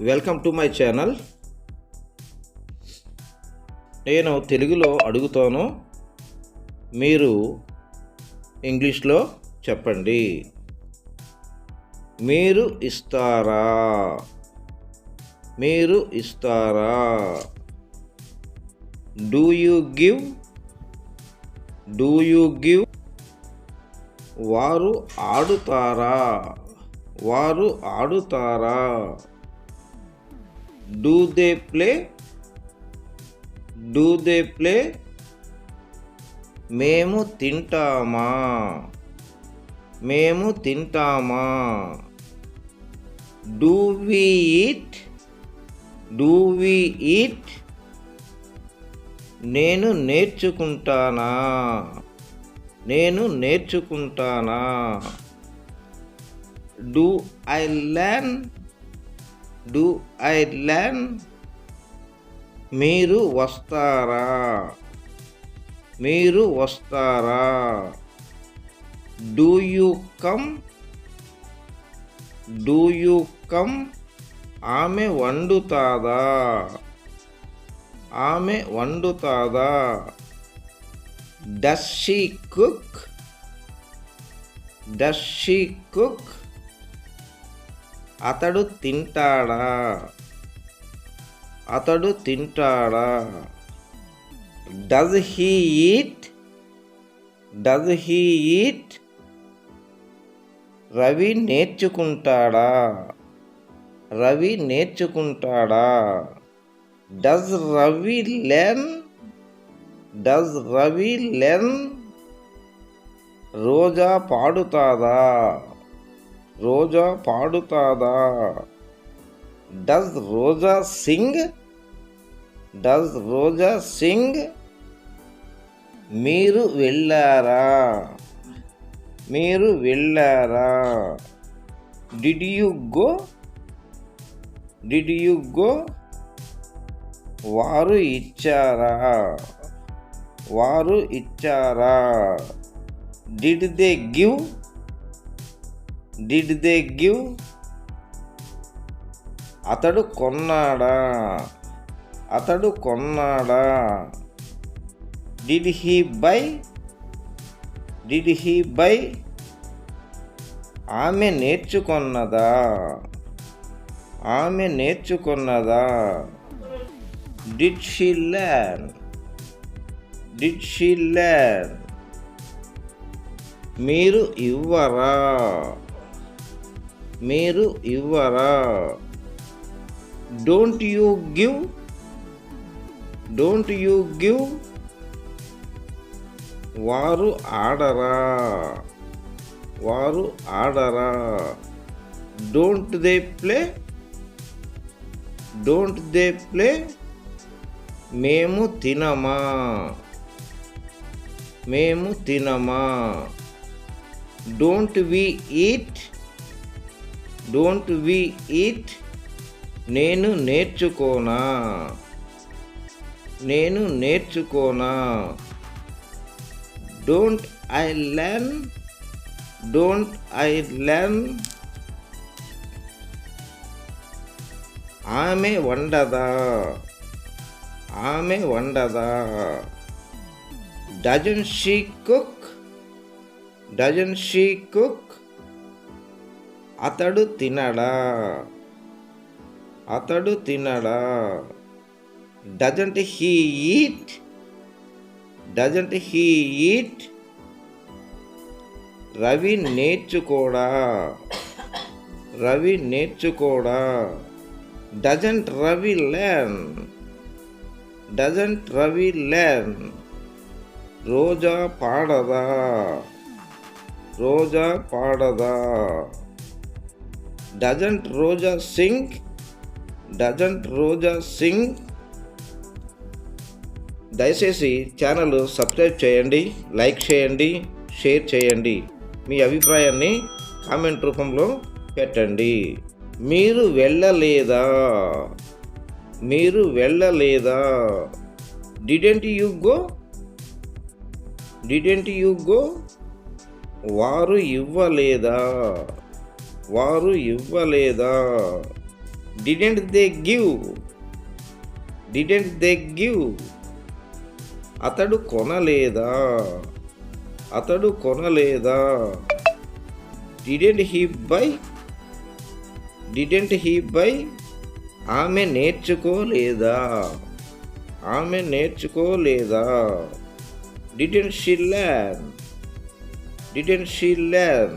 Welcome to my channel. నేను తెలుగులో అడుగుతాను. మీరు ఇంగ్లీష్లో చెప్పండి. మీరు ఇస్తారా? మీరు ఇస్తారా? Do you give do you give వారు ఆడుతారా? వారు ఆడుతారా? Do they play do they play మేము తింటామా? మేము తింటామా? Do we eat do we eat నేను నేర్చుకుంటానా? నేను నేర్చుకుంటానా? Do I learn do I learn? మీరు వస్తారా? మీరు వస్తారా? Do you come? Do you come? ఆమె వండుతాదా? ఆమె వండుతాదా? Does she cook does she cook అతడు తింటాడా? అతడు తింటాడా? Does he eat does he eat Ravi నేర్చుకుంటాడా? Ravi నేర్చుకుంటాడా? Does Ravi learn does Ravi learn Roja పాడుతాదా Roja పాడుతాదా? Does Roja sing? Does Roja sing? మీరు వెళ్ళారా? మీరు వెళ్ళారా? Did you go did you go వారు ఇచ్చారా? వారు ఇచ్చారా? Did they give did they give అతడు కొన్నాడా? అతడు కొన్నాడా? Did he buy did he buy ఆమె నేర్చుకున్నదా? ఆమె నేర్చుకున్నదా? Did she learn did she learn మీరు ఇవ్వరా? మీరు ఇవ్వరా? Don't you give don't you give వారు ఆడరా? వారు ఆడరా? Don't they play don't they play మేము తినమా? మేము తినమా? Don't we eat don't we eat నేను నేర్చుకోనా? నేను నేర్చుకోనా? Don't I learn don't I learn. ఆమె వండదా? ఆమె వండదా? Doesn't she cook doesn't she cook. అతడు తినడా? అతడు తినడా? Doesn't he eat doesn't he eat Ravi నేర్చుకోడా? Ravi నేర్చుకోడా? Doesn't Ravi learn doesn't Ravi learn Roja పాడదా? Roja పాడదా? Doesn't Roja sing doesn't Roja sing. దయచేసి channel subscribe చేయండి like చేయండి share చేయండి. మీ అభిప్రాయాన్ని కామెంట్ రూపంలో పెట్టండి. మీరు వెళ్ళలేదా? మీరు వెళ్ళలేదా? Didn't you go? Didn't you go? వారు ఇవ్వలేదా? వారు ఇవ్వలేదా? Didn't they give didn't they give అతడు కొనలేదా? అతడు కొనలేదా? Didn't he buy didn't he buy ఆమె నేర్చుకోలేదా? ఆమె నేర్చుకోలేదా? Didn't she learn didn't she learn